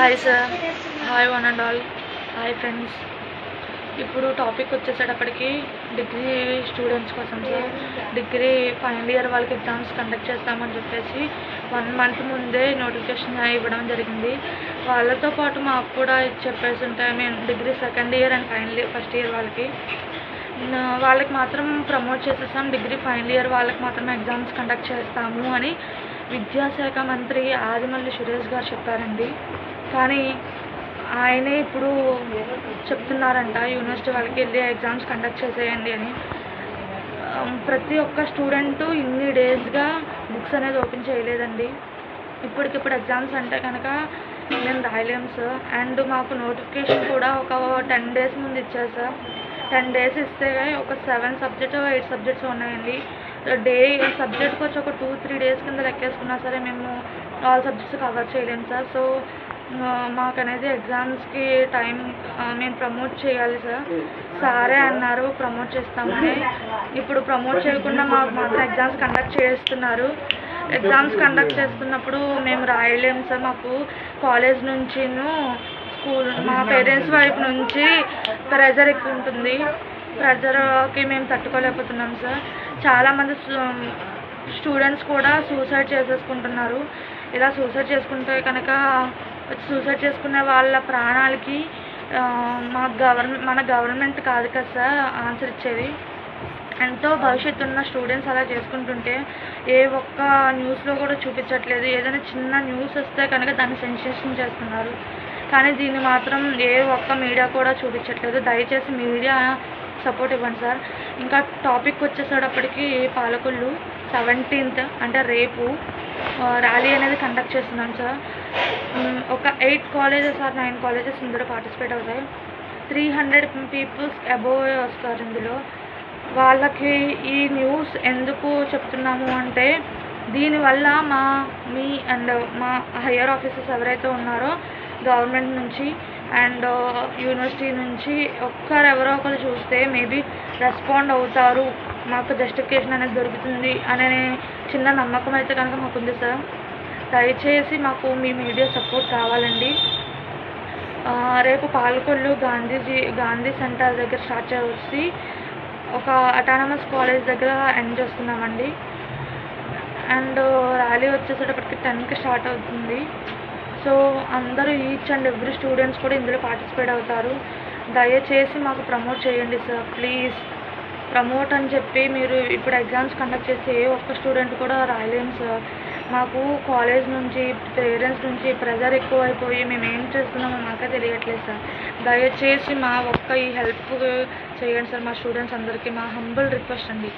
Hi sir hi one and all hi friends ఇప్పుడు topic వచ్చేసేటప్పటికి degree students కోసం sir degree final year వాళ్ళకి exams conduct చేస్తామని చెప్పేసి వన్ మంత్ ముందే నోటిఫికేషన్ ఇవ్వడం జరిగింది. వాళ్ళతో పాటు మాకు కూడా చెప్పేసి ఉంటే మేము degree second year and final year first year వాళ్ళకి. వాళ్ళకి మాత్రం ప్రమోట్ చేసేసాం. డిగ్రీ ఫైనల్ ఇయర్ వాళ్ళకి మాత్రం ఎగ్జామ్స్ కండక్ట్ చేస్తాము అని విద్యాశాఖ మంత్రి ఆదిమల్లి సురేష్ గారు చెప్పారండి. కానీ ఆయనే ఇప్పుడు చెప్తున్నారంట యూనివర్సిటీ వాళ్ళకి వెళ్ళి ఎగ్జామ్స్ కండక్ట్ చేసేయండి అని. ప్రతి ఒక్క స్టూడెంట్ ఇన్ని డేస్గా బుక్స్ అనేది ఓపెన్ చేయలేదండి. ఇప్పటికిప్పుడు ఎగ్జామ్స్ అంటే కనుక మేము రాయలేము సార్ అండ్ మాకు నోటిఫికేషన్ కూడా ఒక టెన్ డేస్ ముందు ఇచ్చారు సార్ టెన్ డేస్ ఇస్తే ఒక సెవెన్ సబ్జెక్ట్స్ ఎయిట్ సబ్జెక్ట్స్ ఉన్నాయండి. డే సబ్జెక్ట్కి వచ్చి ఒక టూ త్రీ డేస్ కింద లెక్కేసుకున్నా సరే మేము ఆల్ సబ్జెక్ట్స్ కవర్ చేయలేము సార్. సో మాకు అనేది ఎగ్జామ్స్కి టైం మేము ప్రమోట్ చేయాలి సార్. సారే అన్నారు ప్రమోట్ చేస్తామని. ఇప్పుడు ప్రమోట్ చేయకుండా మాకు మాత్రం ఎగ్జామ్స్ కండక్ట్ చేస్తున్నారు. ఎగ్జామ్స్ కండక్ట్ చేస్తున్నప్పుడు మేము రాయలేము సార్ మాకు. కాలేజ్ నుంచిను స్కూల్ మా పేరెంట్స్ వైపు నుంచి ప్రెజర్ ఎక్కువ ఉంటుంది. ప్రెజర్కి మేము తట్టుకోలేకపోతున్నాం సార్. చాలామంది స్టూడెంట్స్ కూడా సూసైడ్ చేసేసుకుంటున్నారు. ఇలా సూసైడ్ చేసుకుంటే కనుక సూసైడ్ చేసుకునే వాళ్ళ ప్రాణాలకి మా గవర్నమెంట్ మన గవర్నమెంట్ కాదు కదా సార్ ఆన్సర్ ఇచ్చేది. ఎంతో భవిష్యత్తు ఉన్న స్టూడెంట్స్ అలా చేసుకుంటుంటే ఏ ఒక్క న్యూస్లో కూడా చూపించట్లేదు. ఏదైనా చిన్న న్యూస్ వస్తే కనుక దాన్ని సెన్సేషన్ చేస్తున్నారు. కానీ దీన్ని మాత్రం ఏ ఒక్క మీడియా కూడా చూపించట్లేదు. దయచేసి మీడియా సపోర్ట్ ఇవ్వండి సార్. ఇంకా టాపిక్ వచ్చేసేటప్పటికి పాలకులు సెవెంటీన్త్ అంటే రేపు ర్యాలీ అనేది కండక్ట్ చేస్తున్నాం సార్. ఒక eight colleges or nine colleges ఇందులో పార్టిసిపేట్ అవుతాయి. త్రీ హండ్రెడ్ పీపుల్స్ అబోవ్ వస్తారు ఇందులో. వాళ్ళకి ఈ న్యూస్ ఎందుకు చెప్తున్నాము అంటే దీనివల్ల మా మీ అండ్ మా హయ్యర్ ఆఫీసర్స్ ఎవరైతే ఉన్నారో గవర్నమెంట్ నుంచి అండ్ యూనివర్సిటీ నుంచి ఒక్కరెవరో ఒకరు చూస్తే మేబీ రెస్పాండ్ అవుతారు. మాకు జస్టిఫికేషన్ అనేది దొరుకుతుంది అనే చిన్న నమ్మకం అయితే కనుక మాకుంది సార్. దయచేసి మాకు మీ మీడియా సపోర్ట్ కావాలండి. రేపు పాలకొల్లు గాంధీజీ గాంధీ సెంటర్ దగ్గర స్టార్ట్ చేసి ఒక అటానమస్ కాలేజ్ దగ్గర ఎండ్ చేస్తున్నామండి. అండ్ ర్యాలీ వచ్చేసేటప్పటికి టెన్కి స్టార్ట్ అవుతుంది. సో అందరూ ఈచ్ అండ్ ఎవ్రీ స్టూడెంట్స్ కూడా ఇందులో పార్టిసిపేట్ అవుతారు. దయచేసి మాకు ప్రమోట్ చేయండి సార్ ప్లీజ్ ప్రమోట్ అని చెప్పి మీరు ఇప్పుడు ఎగ్జామ్స్ కండక్ట్ చేస్తే ఏ ఒక్క స్టూడెంట్ కూడా రాయలేము సార్ మాకు కాలేజ్ నుంచి పేరెంట్స్ నుంచి ప్రెజర్ ఎక్కువైపోయి మేము ఏం చేస్తున్నామో మాకే తెలియట్లేదు సార్ దయచేసి మా ఒక్క ఈ హెల్ప్ చేయండి సార్ మా స్టూడెంట్స్ అందరికీ. మా హంబుల్ రిక్వెస్ట్ అండి.